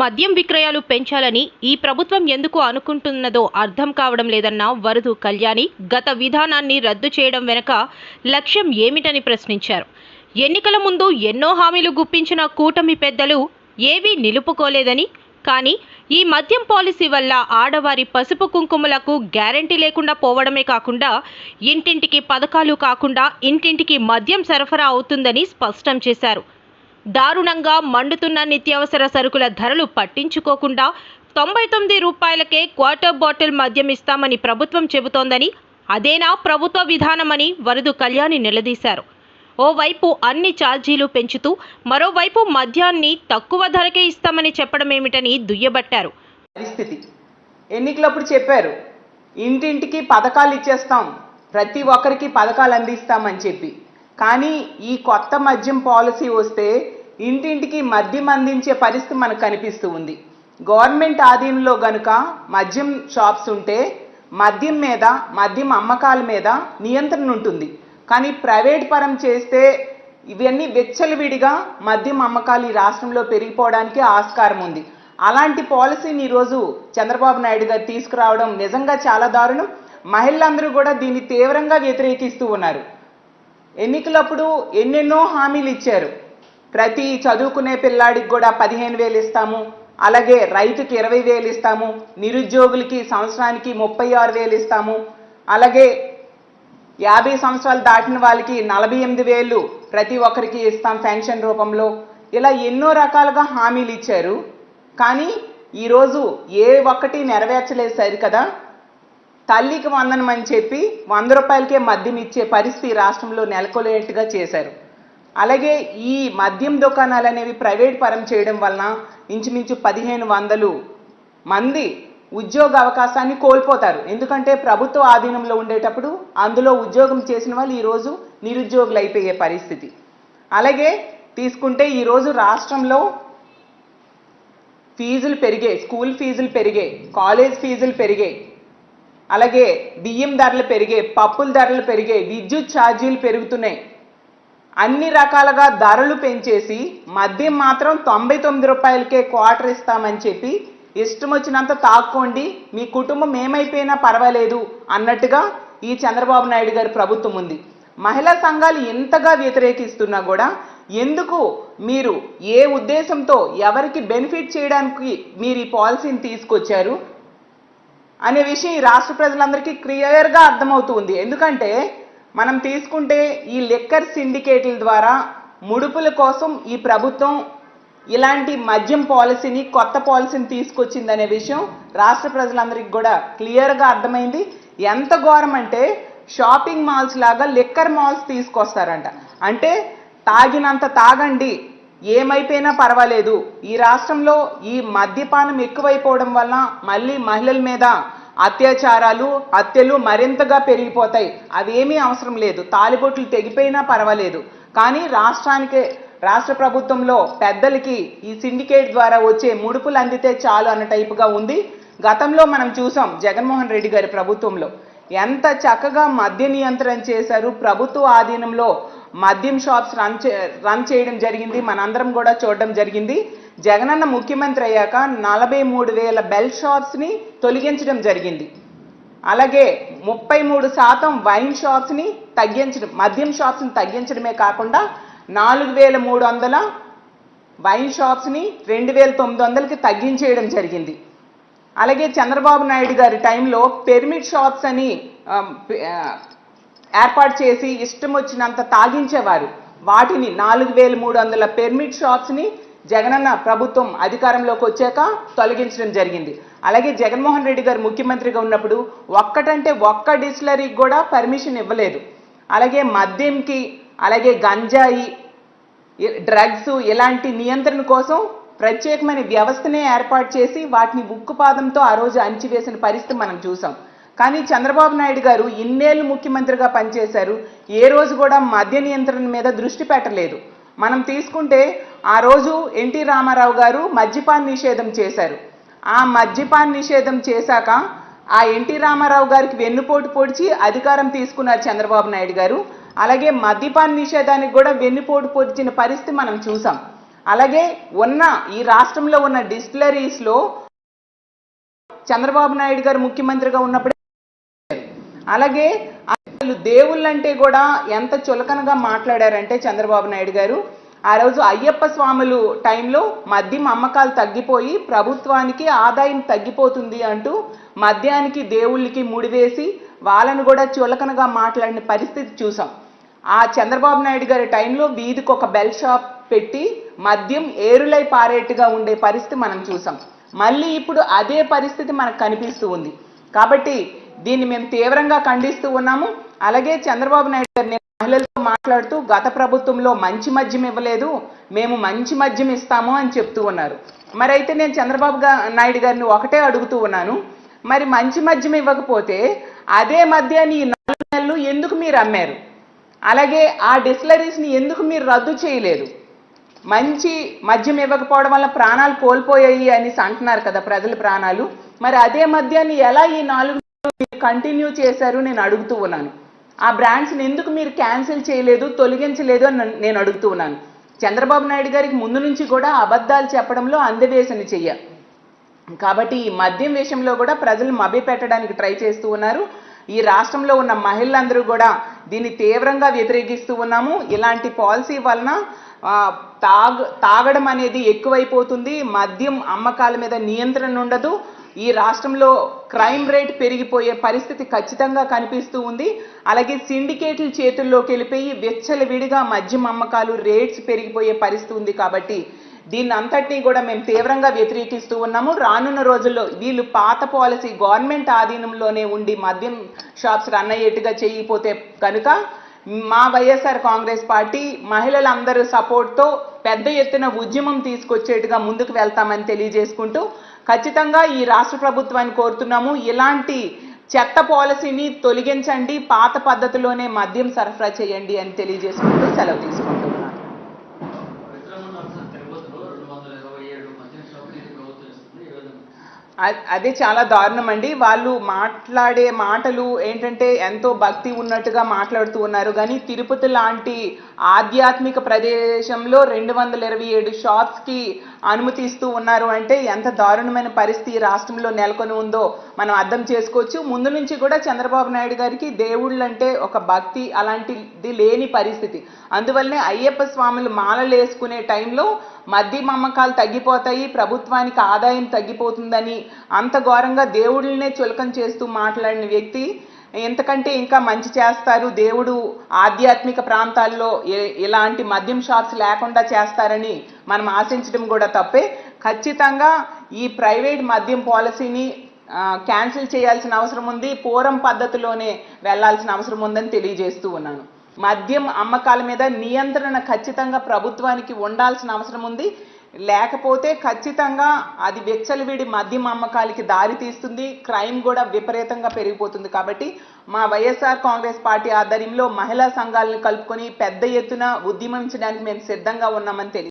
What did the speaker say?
మద్యం విక్రయాలు పెంచాలని ఈ ప్రభుత్వం ఎందుకు అనుకుంటున్నదో అర్థం కావడం లేదన్న వరదు కళ్యాణి గత విధానాన్ని రద్దు చేయడం వెనుక లక్ష్యం ఏమిటని ప్రశ్నించారు. ఎన్నికల ముందు ఎన్నో హామీలు గుప్పించిన కూటమి పెద్దలు ఏవీ నిలుపుకోలేదని కానీ ఈ మద్యం పాలసీ వల్ల ఆడవారి పసుపు కుంకుమలకు గ్యారంటీ లేకుండా పోవడమే కాకుండా ఇంటింటికి పథకాలు కాకుండా ఇంటింటికి మద్యం సరఫరా అవుతుందని స్పష్టం చేశారు. దారుణంగా మండుతున్న నిత్యావసర సరుకుల ధరలు పట్టించుకోకుండా తొంభై తొమ్మిది రూపాయలకే క్వార్టర్ బాటిల్ మద్యం ఇస్తామని ప్రభుత్వం చెబుతోందని అదేనా ప్రభుత్వ విధానమని వరదు కళ్యాణి నిలదీశారు. ఓవైపు అన్ని ఛార్జీలు పెంచుతూ మరోవైపు మద్యాన్ని తక్కువ ధరకే ఇస్తామని చెప్పడమేమిటని దుయ్యబట్టారు. పరిస్థితి. ఎన్నికలప్పుడు చెప్పారు ఇంటింటికి పథకాలు ఇచ్చేస్తాం ప్రతి ఒక్కరికి పథకాలు అందిస్తామని చెప్పి. కానీ ఈ కొత్త మద్యం పాలసీ వస్తే ఇంటింటికి మద్యం అందించే పరిస్థితి మనకు కనిపిస్తూ ఉంది. గవర్నమెంట్ ఆధీనంలో గనుక మద్యం షాప్స్ ఉంటే మద్యం మీద మద్యం అమ్మకాల మీద నియంత్రణ ఉంటుంది. కానీ ప్రైవేట్ పరం చేస్తే ఇవన్నీ వెచ్చలవిడిగా మద్యం అమ్మకాలు ఈ రాష్ట్రంలో పెరిగిపోవడానికి ఆస్కారం ఉంది. అలాంటి పాలసీని ఈరోజు చంద్రబాబు నాయుడు గారు తీసుకురావడం నిజంగా చాలా దారుణం. మహిళలందరూ కూడా దీన్ని తీవ్రంగా వ్యతిరేకిస్తూ ఉన్నారు. ఎన్నికలప్పుడు ఎన్నెన్నో హామీలు ఇచ్చారు. ప్రతి చదువుకునే పిల్లాడికి కూడా పదిహేను వేలు ఇస్తాము. అలాగే రైతుకి ఇరవై వేలు ఇస్తాము. నిరుద్యోగులకి సంవత్సరానికి ముప్పై ఆరు వేలు ఇస్తాము. అలాగే యాభై సంవత్సరాలు దాటిన వాళ్ళకి నలభై ఎనిమిది వేలు ప్రతి ఒక్కరికి ఇస్తాం పెన్షన్ రూపంలో. ఇలా ఎన్నో రకాలుగా హామీలు ఇచ్చారు. కానీ ఈరోజు ఏ ఒక్కటి నెరవేర్చలేదు సరి కదా. తల్లికి వందనమని చెప్పి వంద రూపాయలకే మద్యం ఇచ్చే పరిస్థితి రాష్ట్రంలో నెలకొలేట్టుగా చేశారు. అలాగే ఈ మద్యం దుకాణాలు అనేవి ప్రైవేట్ పరం చేయడం వలన ఇంచుమించు పదిహేను వందలు మంది ఉద్యోగ అవకాశాన్ని కోల్పోతారు. ఎందుకంటే ప్రభుత్వ ఆధీనంలో ఉండేటప్పుడు అందులో ఉద్యోగం చేసిన వాళ్ళు ఈరోజు నిరుద్యోగులు అయిపోయే పరిస్థితి. అలాగే తీసుకుంటే ఈరోజు రాష్ట్రంలో ఫీజులు పెరిగాయి స్కూల్ ఫీజులు పెరిగాయి కాలేజ్ ఫీజులు పెరిగాయి అలాగే బియ్యం ధరలు పెరిగాయి పప్పుల ధరలు పెరిగాయి విద్యుత్ ఛార్జీలు పెరుగుతున్నాయి. అన్ని రకాలుగా ధరలు పెంచేసి మద్యం మాత్రం తొంభై తొమ్మిది రూపాయలకే క్వార్టర్ ఇస్తామని చెప్పి ఇష్టం వచ్చినంత తాక్కోండి. మీ కుటుంబం ఏమైపోయినా పర్వాలేదు అన్నట్టుగా ఈ చంద్రబాబు నాయుడు గారి ప్రభుత్వం ఉంది. మహిళా సంఘాలు ఎంతగా వ్యతిరేకిస్తున్నా కూడా ఎందుకు మీరు ఏ ఉద్దేశంతో ఎవరికి బెనిఫిట్ చేయడానికి మీరు ఈ పాలసీని తీసుకొచ్చారు అనే విషయం ఈ రాష్ట్ర ప్రజలందరికీ క్లియర్గా అర్థమవుతుంది ఎందుకంటే మనం తీసుకుంటే ఈ లిక్కర్ సిండికేట్ల ద్వారా ముడుపుల కోసం ఈ ప్రభుత్వం ఇలాంటి మద్యం పాలసీని కొత్త పాలసీని తీసుకొచ్చిందనే విషయం రాష్ట్ర ప్రజలందరికీ కూడా క్లియర్గా అర్థమైంది. ఎంత ఘోరం అంటే షాపింగ్ మాల్స్ లాగా లిక్కర్ మాల్స్ తీసుకొస్తారంట. అంటే తాగినంత తాగండి ఏమైపోయినా పర్వాలేదు. ఈ రాష్ట్రంలో ఈ మద్యపానం ఎక్కువైపోవడం వల్ల మళ్ళీ మహిళల మీద అత్యాచారాలు హత్యలు మరింతగా పెరిగిపోతాయి. అవేమీ అవసరం లేదు. తాలిబొట్లు తెగిపోయినా పర్వాలేదు. కానీ రాష్ట్రానికి రాష్ట్ర ప్రభుత్వంలో పెద్దలకి ఈ సిండికేట్ ద్వారా వచ్చే ముడుపులు అందితే చాలు అన్న టైపుగా ఉంది. గతంలో మనం చూసాం జగన్మోహన్ రెడ్డి గారి ప్రభుత్వంలో. ఎంత చక్కగా మద్య నియంత్రణ చేశారు. ప్రభుత్వ ఆధీనంలో మద్యం షాప్స్ రన్ చే రన్ చేయడం జరిగింది. మనందరం కూడా చూడడం జరిగింది. జగనన్న ముఖ్యమంత్రి అయ్యాక నలభై మూడు వేల బెల్ షాప్స్ని తొలగించడం జరిగింది. అలాగే ముప్పై మూడు శాతం వైన్ షాప్స్ని తగ్గించడం మద్యం షాప్స్ని తగ్గించడమే కాకుండా నాలుగు వేల మూడు వందల వైన్ షాప్స్ని రెండు వేల తొమ్మిది వందలకి తగ్గించేయడం జరిగింది. అలాగే చంద్రబాబు నాయుడు గారి టైంలో పెర్మిట్ షాప్స్ అని ఏర్పాటు చేసి ఇష్టం వచ్చినంత తాగించేవారు. వాటిని నాలుగు వేల మూడు వందల పెర్మిట్ షాప్స్ని జగనన్న ప్రభుత్వం అధికారంలోకి వచ్చాక తొలగించడం జరిగింది. అలాగే జగన్మోహన్ రెడ్డి గారు ముఖ్యమంత్రిగా ఉన్నప్పుడు ఒక్కటంటే ఒక్క డిస్టిలరీకి కూడా పర్మిషన్ ఇవ్వలేదు. అలాగే మద్యంకి అలాగే గంజాయి డ్రగ్స్ ఇలాంటి నియంత్రణ కోసం ప్రత్యేకమైన వ్యవస్థనే ఏర్పాటు చేసి వాటిని ఉక్కుపాదంతో ఆ రోజు అణిచివేసిన పరిస్థితి మనం చూసాం. కానీ చంద్రబాబు నాయుడు గారు ఇన్నేళ్ళు ముఖ్యమంత్రిగా పనిచేశారు. ఏ రోజు కూడా మద్య నియంత్రణ మీద దృష్టి పెట్టలేదు. మనం తీసుకుంటే ఆ రోజు ఎన్టీ రామారావు గారు మద్యపాన్ నిషేధం చేశారు. ఆ మద్యపాన్ నిషేధం చేశాక ఆ ఎన్టీ రామారావు గారికి వెన్నుపోటు పొడిచి అధికారం తీసుకున్నారు చంద్రబాబు నాయుడు గారు. అలాగే మద్యపాన్ నిషేధానికి కూడా వెన్నుపోటు పొడిచిన పరిస్థితి మనం చూసాం. అలాగే ఉన్న ఈ రాష్ట్రంలో ఉన్న డిస్టిలరీస్లో చంద్రబాబు నాయుడు గారు ముఖ్యమంత్రిగా ఉన్నప్పుడు అలాగే అసలు దేవుళ్ళంటే కూడా ఎంత చులకనగా మాట్లాడారంటే చంద్రబాబు నాయుడు గారు. ఆ రోజు అయ్యప్ప స్వాములు టైంలో మద్యం అమ్మకాలు తగ్గిపోయి ప్రభుత్వానికి ఆదాయం తగ్గిపోతుంది అంటూ మద్యానికి దేవుళ్ళకి ముడివేసి వాళ్ళను కూడా చులకనగా మాట్లాడిన పరిస్థితి చూసాం. ఆ చంద్రబాబు నాయుడు గారి టైంలో వీధికి ఒక బెల్ షాప్ పెట్టి మద్యం ఏరులై పారేట్టుగా ఉండే పరిస్థితి మనం చూసాం. మళ్ళీ ఇప్పుడు అదే పరిస్థితి మనకు కనిపిస్తూ ఉంది. కాబట్టి దీన్ని మేము తీవ్రంగా ఖండిస్తూ ఉన్నాము. అలాగే చంద్రబాబు నాయుడు గారు నేను మహిళలతో మాట్లాడుతూ గత ప్రభుత్వంలో మంచి మద్యం ఇవ్వలేదు మేము మంచి మద్యం ఇస్తాము అని చెప్తూ ఉన్నారు. మరి అయితే నేను చంద్రబాబు నాయుడు గారిని ఒకటే అడుగుతూ ఉన్నాను. మరి మంచి మద్యం ఇవ్వకపోతే అదే మద్యాన్ని ఈ నాలుగు నెలలు ఎందుకు మీరు అమ్మారు? అలాగే ఆ డిస్టిలరీస్ని ఎందుకు మీరు రద్దు చేయలేదు? మంచి మద్యం ఇవ్వకపోవడం వల్ల ప్రాణాలు కోల్పోయాయి అని అంటున్నారు కదా ప్రజల ప్రాణాలు. మరి అదే మద్యాన్ని ఎలా ఈ నాలుగు కంటిన్యూ చేశారు నేను అడుగుతూ ఉన్నాను. ఆ బ్రాండ్స్ని ఎందుకు మీరు క్యాన్సిల్ చేయలేదు తొలగించలేదు అని నేను అడుగుతూ ఉన్నాను. చంద్రబాబు నాయుడు గారికి ముందు నుంచి కూడా అబద్ధాలు చెప్పడంలో అందవేసని చెయ్య. కాబట్టి ఈ మద్యం విషయంలో కూడా ప్రజలు మభ్యపెట్టడానికి ట్రై చేస్తూ ఉన్నారు. ఈ రాష్ట్రంలో ఉన్న మహిళలందరూ కూడా దీన్ని తీవ్రంగా వ్యతిరేకిస్తూ ఉన్నాము. ఇలాంటి పాలసీ వలన తాగ తాగడం అనేది ఎక్కువైపోతుంది. మద్యం అమ్మకాల మీద నియంత్రణ ఉండదు. ఈ రాష్ట్రంలో క్రైమ్ రేట్ పెరిగిపోయే పరిస్థితి ఖచ్చితంగా కనిపిస్తూ ఉంది. అలాగే సిండికేట్ల చేతుల్లోకి వెళ్ళిపోయి విచ్చలవిడిగా మద్యం అమ్మకాలు రేట్స్ పెరిగిపోయే పరిస్థితి ఉంది కాబట్టి దీన్ని అంతటినీ కూడా మేము తీవ్రంగా వ్యతిరేకిస్తూ ఉన్నాము. రానున్న రోజుల్లో వీళ్ళు పాత పాలసీ గవర్నమెంట్ ఆధీనంలోనే ఉండి మద్యం షాప్స్ రన్ అయ్యేట్టుగా చేయకపోతే కనుక మా వైఎస్ఆర్ కాంగ్రెస్ పార్టీ మహిళలందరూ సపోర్ట్తో పెద్ద ఎత్తున ఉద్యమం తీసుకొచ్చేట్టుగా ముందుకు వెళ్తామని తెలియజేసుకుంటూ ఖచ్చితంగా ఈ రాష్ట్ర ప్రభుత్వాన్ని కోరుతున్నాము. ఇలాంటి చెత్త పాలసీని తొలగించండి పాత పద్ధతిలోనే మద్యం సరఫరా చేయండి అని తెలియజేసుకుంటూ సెలవు తీసుకుంటున్నాను పరిశ్రమలు సార్ తిరుపతిలో రెండు వందల ఇరవై ఏడు మద్యం షాపులు ఇది ప్రభుత్వం ఇస్తుంది ఈ విధంగా అ- అదే చాలా దారుణం అండి వాళ్ళు మాట్లాడే మాటలు ఏంటంటే ఎంతో భక్తి ఉన్నట్టుగా మాట్లాడుతూ ఉన్నారు. కానీ తిరుపతి లాంటి ఆధ్యాత్మిక ప్రదేశంలో రెండు వందల ఇరవై ఏడు షాప్స్కి అనుమతిస్తూ ఉన్నారు అంటే ఎంత దారుణమైన పరిస్థితి రాష్ట్రంలో నెలకొని ఉందో మనం అర్థం చేసుకోవచ్చు. ముందు నుంచి కూడా చంద్రబాబు నాయుడు గారికి దేవుళ్ళు అంటే ఒక భక్తి అలాంటిది లేని పరిస్థితి. అందువల్లనే అయ్యప్ప స్వాములు మాలలు వేసుకునే టైంలో మద్యం అమ్మకాలు తగ్గిపోతాయి ప్రభుత్వానికి ఆదాయం తగ్గిపోతుందని అంత ఘోరంగా దేవుడినే చులకం చేస్తూ మాట్లాడిన వ్యక్తి ఎంతకంటే ఇంకా మంచి చేస్తారు. దేవుడు ఆధ్యాత్మిక ప్రాంతాల్లో ఇలాంటి మద్యం షాప్స్ లేకుండా చేస్తారని మనం ఆశించడం కూడా తప్పే. ఖచ్చితంగా ఈ ప్రైవేట్ మద్యం పాలసీని క్యాన్సిల్ చేయాల్సిన అవసరం ఉంది. పూరం పద్ధతిలోనే వెళ్ళాల్సిన అవసరం ఉందని తెలియజేస్తూ ఉన్నాను. మద్యం అమ్మకాల మీద నియంత్రణ ఖచ్చితంగా ప్రభుత్వానికి ఉండాల్సిన అవసరం ఉంది. లేకపోతే ఖచ్చితంగా అది వెచ్చలివిడి మద్యం అమ్మకాలకి దారి తీస్తుంది. క్రైమ్ కూడా విపరీతంగా పెరిగిపోతుంది కాబట్టి మా వైఎస్ఆర్ కాంగ్రెస్ పార్టీ ఆధ్వర్యంలో మహిళా సంఘాలను కలుపుకొని పెద్ద ఎత్తున ఉద్యమించడానికి మేము సిద్ధంగా ఉన్నామని తెలియ